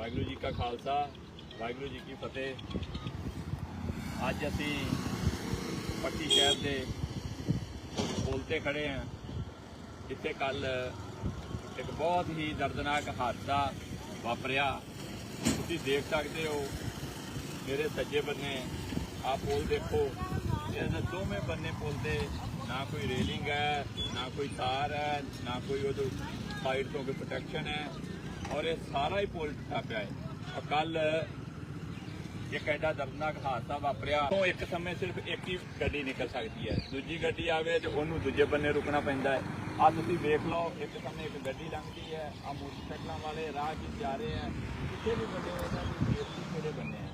ਵਾਹਿਗੁਰੂ ਜੀ ਕਾ ਖਾਲਸਾ, ਵਾਹਿਗੁਰੂ ਜੀ ਕੀ ਫਤਿਹ। ਅੱਜ ਅਸੀਂ ਪੱਟੀ ਸ਼ਹਿਰ ਦੇ ਪੁਲ ਤੇ ਖੜੇ ਹਾਂ, ਜਿੱਥੇ ਕੱਲ ਇੱਕ ਬਹੁਤ ਹੀ ਦਰਦਨਾਕ ਹਾਦਸਾ ਵਾਪਰਿਆ। ਤੁਸੀਂ ਦੇਖ ਸਕਦੇ ਹੋ, ਮੇਰੇ ਸੱਜੇ ਬੰਨੇ ਆਹ ਪੁਲ ਦੇਖੋ। ਇਹਦੇ ਦੋਵੇਂ ਬੰਨੇ ਪੁਲ ਦੇ ਨਾ ਕੋਈ ਰੇਲਿੰਗ ਹੈ, ਨਾ ਕੋਈ ਤਾਰ ਹੈ, ਨਾ ਕੋਈ ਉਹਦੇ ਸਾਈਡ ਤੋਂ ਕੋਈ ਪ੍ਰੋਟੈਕਸ਼ਨ ਹੈ। ਔਰ ਇਹ ਸਾਰਾ ਹੀ ਪੁਲ ਟੁੱਟਾ ਪਿਆ ਹੈ। ਕੱਲ ਇੱਕ ਐਡਾ ਦਰਦਨਾਕ ਹਾਦਸਾ ਵਾਪਰਿਆ, ਤੋਂ ਇੱਕ ਸਮੇਂ ਸਿਰਫ ਇੱਕ ਹੀ ਗੱਡੀ ਨਿਕਲ ਸਕਦੀ ਹੈ। ਦੂਜੀ ਗੱਡੀ ਆਵੇ ਤੇ ਉਹਨੂੰ ਦੂਜੇ ਬੰਨੇ ਰੁਕਣਾ ਪੈਂਦਾ ਹੈ। ਆ ਤੁਸੀਂ ਵੇਖ ਲਓ, ਇੱਕ ਸਮੇਂ ਇੱਕ ਗੱਡੀ ਲੰਘਦੀ ਹੈ। ਆ ਮੋਟਰਸਾਈਕਲਾਂ ਵਾਲੇ ਰਾਹ 'ਚ ਜਾ ਰਹੇ ਹੈ। ਕਿਤੇ ਵੀ ਵੱਡੇ ਇਹਨਾਂ ਦੀ ਸੇਫਟੀ ਕਿਹੜੇ ਬੰਨੇ ਹੈ।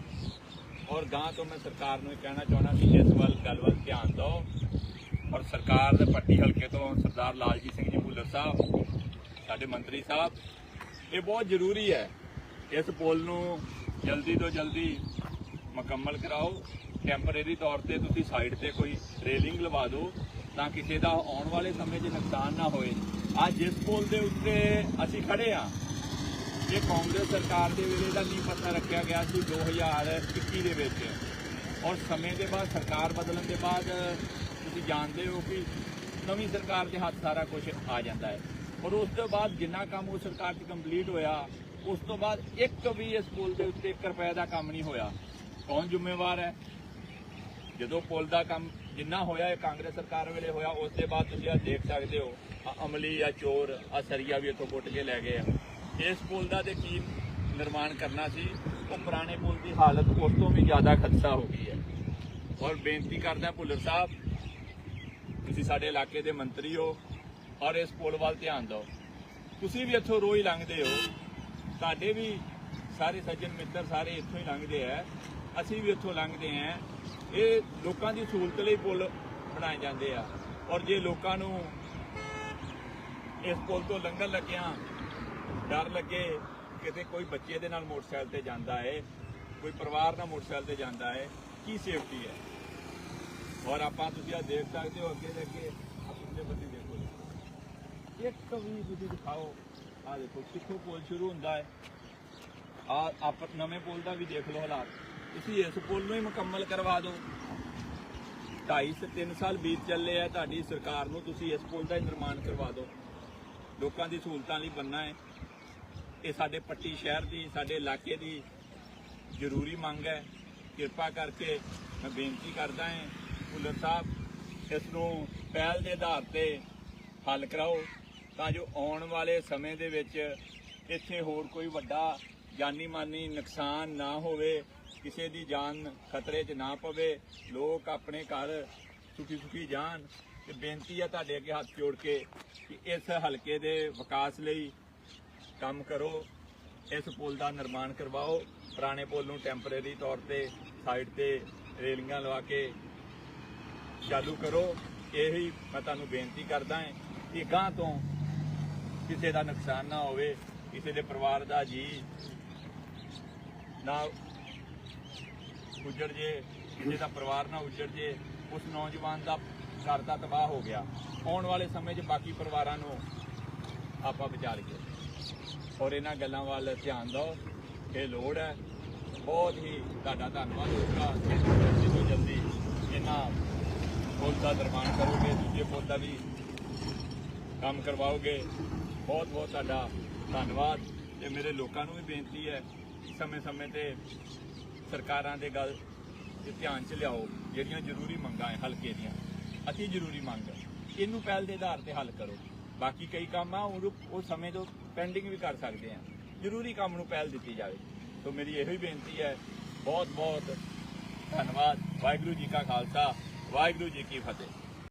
ਔਰ ਗਾਂ ਤੋਂ ਮੈਂ ਸਰਕਾਰ ਨੂੰ ਇਹ ਕਹਿਣਾ ਚਾਹੁੰਦਾ ਕਿ ਇਸ ਵੱਲ ਗੱਲ ਵੱਲ ਧਿਆਨ ਦਿਓ। ਔਰ ਸਰਕਾਰ ਦੇ ਪੱਟੀ ਹਲਕੇ ਤੋਂ ਸਰਦਾਰ ਲਾਲਜੀਤ ਸਿੰਘ ਜੀ ਭੁੱਲਰ ਸਾਹਿਬ, ਸਾਡੇ ਮੰਤਰੀ ਸਾਹਿਬ ਇਹ ਬਹੁਤ ਜ਼ਰੂਰੀ ਹੈ ਇਸ ਪੁਲ ਨੂੰ ਜਲਦੀ ਤੋਂ ਜਲਦੀ ਮੁਕੰਮਲ ਕਰਾਓ। ਟੈਂਪਰੇਰੀ ਤੌਰ ਤੇ ਤੁਸੀਂ ਸਾਈਡ ਤੇ ਕੋਈ ਰੇਲਿੰਗ ਲਵਾ ਦਿਓ ਤਾਂ ਕਿਸੇ ਦਾ ਆਉਣ ਵਾਲੇ ਸਮੇਂ 'ਚ ਨੁਕਸਾਨ ਨਾ ਹੋਏ। ਆ ਜਿਸ ਪੁਲ ਦੇ ਉੱਤੇ ਅਸੀਂ ਖੜੇ ਆ ਇਹ ਕਾਂਗਰਸ ਸਰਕਾਰ ਦੇ ਵੇਲੇ ਦਾ ਨਹੀਂ ਪਤਾ ਰੱਖਿਆ ਗਿਆ ਸੀ? 2021 ਦੇ ਵਿੱਚ। ਔਰ ਸਮੇਂ ਦੇ ਬਾਅਦ, ਸਰਕਾਰ ਬਦਲਣ ਦੇ ਬਾਅਦ ਤੁਸੀਂ ਜਾਣਦੇ ਹੋ ਕਿ ਨਵੀਂ ਸਰਕਾਰ ਦੇ ਹੱਥ ਸਾਰਾ ਕੁਝ ਆ ਜਾਂਦਾ ਹੈ। ਔਰ ਉਸ ਤੋਂ ਬਾਅਦ ਜਿੰਨਾ ਕੰਮ ਉਹ ਸਰਕਾਰ 'ਚ ਕੰਪਲੀਟ ਹੋਇਆ, ਉਸ ਤੋਂ ਬਾਅਦ ਇੱਕ ਵੀ ਇਸ ਪੁਲ ਦੇ ਉੱਤੇ 1 ਰੁਪਏ ਦਾ ਕੰਮ ਨਹੀਂ ਹੋਇਆ। ਕੌਣ ਜ਼ਿੰਮੇਵਾਰ ਹੈ? ਜਦੋਂ ਪੁਲ ਦਾ ਕੰਮ ਜਿੰਨਾ ਹੋਇਆ, ਇਹ ਕਾਂਗਰਸ ਸਰਕਾਰ ਵੇਲੇ ਹੋਇਆ, ਉਸ ਦੇ ਬਾਅਦ ਤੁਸੀਂ ਆ ਦੇਖ ਸਕਦੇ ਹੋ ਅਮਲੀ ਆ ਚੋਰ ਆ ਸਰੀਆ ਵੀ ਇੱਥੋਂ ਪੁੱਟ ਕੇ ਲੈ ਗਏ ਆ। ਇਸ ਪੁਲ ਦਾ ਤੇ ਕੀ ਨਿਰਮਾਣ ਕਰਨਾ ਸੀ, ਉਹ ਪੁਰਾਣੇ ਪੁਲ ਦੀ ਹਾਲਤ ਉਸ ਤੋਂ ਵੀ ਜ਼ਿਆਦਾ ਖਦਸ਼ਾ ਹੋ ਗਈ ਹੈ। ਔਰ ਬੇਨਤੀ ਕਰਦਾ ਭੁੱਲਰ ਸਾਹਿਬ, ਤੁਸੀਂ ਸਾਡੇ ਇਲਾਕੇ ਦੇ ਮੰਤਰੀ ਹੋ ਔਰ ਇਸ ਪੁਲ ਵੱਲ ਧਿਆਨ ਦਿਓ। ਤੁਸੀਂ ਵੀ ਇੱਥੋਂ ਰੋਜ਼ ਲੰਘਦੇ ਹੋ। ਸਾਡੇ ਵੀ ਸਾਰੇ ਸੱਜਣ ਮਿੱਤਰ ਸਾਰੇ ਇੱਥੋਂ ਹੀ ਲੰਘਦੇ ਆ। ਅਸੀਂ ਵੀ ਇੱਥੋਂ ਲੰਘਦੇ ਆ। ਇਹ ਲੋਕਾਂ ਦੀ ਸਹੂਲਤ ਲਈ ਪੁਲ ਬਣਾਏ ਜਾਂਦੇ ਆ। ਔਰ ਜੇ ਲੋਕਾਂ ਨੂੰ ਇਸ ਪੁਲ ਤੋਂ ਲੰਘਣ ਲੱਗਿਆਂ ਡਰ ਲੱਗੇ, ਕਿਤੇ ਕੋਈ ਬੱਚੇ ਦੇ ਨਾਲ ਮੋਟਰਸਾਈਕਲ ਤੇ ਜਾਂਦਾ ਹੈ ਕੋਈ ਪਰਿਵਾਰ ਨਾਲ ਮੋਟਰਸਾਈਕਲ ਤੇ ਜਾਂਦਾ ਹੈ ਕੀ ਸੇਫਟੀ ਹੈ ਔਰ ਆਪਾਂ ਤੁਸੀਂ ਆ ਦੇਖ ਸਕਦੇ ਹੋ ਅੱਗੇ ਦੇ ਅੱਗੇ ਆਪਣੇ ਬੱਤੀ ਇੱਕ ਵੀ ਤੁਸੀਂ ਦਿਖਾਓ। ਆ ਦੇਖੋ, ਕਿੱਥੋਂ ਪੁਲ ਸ਼ੁਰੂ ਹੁੰਦਾ ਹੈ। ਆ ਆਪ ਨਵੇਂ ਪੁਲ ਦਾ ਵੀ ਦੇਖ ਲਓ ਹਾਲਾਤ। ਤੁਸੀਂ ਇਸ ਪੁਲ ਨੂੰ ਹੀ ਮੁਕੰਮਲ ਕਰਵਾ ਦਿਓ। ਢਾਈ ਸੇ 3 ਸਾਲ ਬੀਤ ਚੱਲੇ ਆ, ਤੁਹਾਡੀ ਸਰਕਾਰ ਨੂੰ ਤੁਸੀਂ ਇਸ ਪੁਲ ਦਾ ਹੀ ਨਿਰਮਾਣ ਕਰਵਾ ਦਿਓ। ਲੋਕਾਂ ਦੀ ਸਹੂਲਤਾਂ ਲਈ ਬੰਨਾ ਹੈ। ਇਹ ਸਾਡੇ ਪੱਟੀ ਸ਼ਹਿਰ ਦੀ, ਸਾਡੇ ਇਲਾਕੇ ਦੀ ਜ਼ਰੂਰੀ ਮੰਗ ਹੈ। ਕਿਰਪਾ ਕਰਕੇ ਮੈਂ ਬੇਨਤੀ ਕਰਦਾ ਹਾਂ ਭੁੱਲਰ ਸਾਹਿਬ, ਇਸ ਨੂੰ ਪਹਿਲ ਦੇ ਆਧਾਰ ਤੇ ਹੱਲ ਕਰਾਓ। ਤਾਂ ਜੋ ਆਉਣ ਵਾਲੇ ਸਮੇਂ ਦੇ ਵਿੱਚ ਇੱਥੇ ਹੋਰ ਕੋਈ ਵੱਡਾ ਜਾਨੀ ਮਾਨੀ ਨੁਕਸਾਨ ਨਾ ਹੋਵੇ, ਕਿਸੇ ਦੀ ਜਾਨ ਖਤਰੇ 'ਚ ਨਾ ਪਵੇ, ਲੋਕ ਆਪਣੇ ਘਰ ਸੁਖੀ ਸੁਖੀ ਜਾਣ। ਤੇ ਬੇਨਤੀ ਹੈ ਤੁਹਾਡੇ ਅੱਗੇ ਹੱਥ ਜੋੜ ਕੇ ਕਿ ਇਸ ਹਲਕੇ ਦੇ ਵਿਕਾਸ ਲਈ ਕੰਮ ਕਰੋ, ਇਸ ਪੁਲ ਦਾ ਨਿਰਮਾਣ ਕਰਵਾਓ। ਪੁਰਾਣੇ ਪੁਲ ਨੂੰ ਟੈਂਪਰੇਰੀ ਤੌਰ ਤੇ ਸਾਈਡ ਤੇ ਰੇਲਿੰਗਾਂ ਲਵਾ ਕੇ ਚਾਲੂ ਕਰੋ। ਇਹੀ ਮੈਂ ਤੁਹਾਨੂੰ ਬੇਨਤੀ ਕਰਦਾ ਹਾਂ ਕਿ ਗਾਂ ਤੋਂ ਕਿਸੇ ਦਾ ਨੁਕਸਾਨ ਨਾ ਹੋਵੇ, ਕਿਸੇ ਦੇ ਪਰਿਵਾਰ ਦਾ ਜੀ ਨਾ ਉੱਜੜ ਜੇ, ਕਿਸੇ ਦਾ ਪਰਿਵਾਰ ਨਾ ਉੱਜੜ ਜੇ, ਉਸ ਨੌਜਵਾਨ ਦਾ ਘਰ ਦਾ ਤਬਾਹ ਹੋ ਗਿਆ। ਆਉਣ ਵਾਲੇ ਸਮੇਂ 'ਚ ਬਾਕੀ ਪਰਿਵਾਰਾਂ ਨੂੰ ਆਪਾਂ ਬਚਾ ਲਈਏ। ਔਰ ਇਹਨਾਂ ਗੱਲਾਂ ਵੱਲ ਧਿਆਨ ਦਿਓ। ਇਹ ਲੋੜ ਹੈ। ਬਹੁਤ ਹੀ ਤੁਹਾਡਾ ਧੰਨਵਾਦ ਹੋਊਗਾ। ਕਿ ਤੁਸੀਂ ਜਲਦੀ ਤੋਂ ਜਲਦੀ ਇਹਨਾਂ ਪੁਲ ਦਾ ਨਿਰਮਾਣ ਕਰੋਗੇ, ਦੂਜੇ ਪੁਲ ਦਾ ਵੀ ਕੰਮ ਕਰਵਾਓਗੇ। ਬਹੁਤ ਬਹੁਤ ਤੁਹਾਡਾ ਧੰਨਵਾਦ ਤੇ ਮੇਰੇ ਲੋਕਾਂ ਨੂੰ ਵੀ ਬੇਨਤੀ ਹੈ ਸਮੇਂ-ਸਮੇਂ ਤੇ ਸਰਕਾਰਾਂ ਦੇ ਗੱਲ ਤੇ ਧਿਆਨ ਚ ਲਿਆਓ, ਜਿਹੜੀਆਂ ਜ਼ਰੂਰੀ ਮੰਗਾਂ ਹੈ, ਹਲਕੇ ਦੀਆਂ। ਅਤੀ ਜ਼ਰੂਰੀ ਮੰਗ। ਹੈ ਇਹਨੂੰ ਪਹਿਲ ਦੇ ਆਧਾਰ ਤੇ ਹੱਲ ਕਰੋ। ਬਾਕੀ ਕਈ ਕੰਮ ਆ, ਉਹ ਸਮੇਂ ਤੋਂ ਪੈਂਡਿੰਗ ਵੀ ਕਰ ਸਕਦੇ ਆ। ਜ਼ਰੂਰੀ ਕੰਮ ਨੂੰ ਪਹਿਲ ਦਿੱਤੀ ਜਾਵੇ। ਸੋ ਮੇਰੀ ਇਹੋ ਹੀ ਬੇਨਤੀ ਹੈ, ਬਹੁਤ ਬਹੁਤ ਧੰਨਵਾਦ। ਵਾਹਿਗੁਰੂ ਜੀ ਕਾ ਖਾਲਸਾ, ਵਾਹਿਗੁਰੂ ਜੀ ਕੀ ਫਤਿਹ।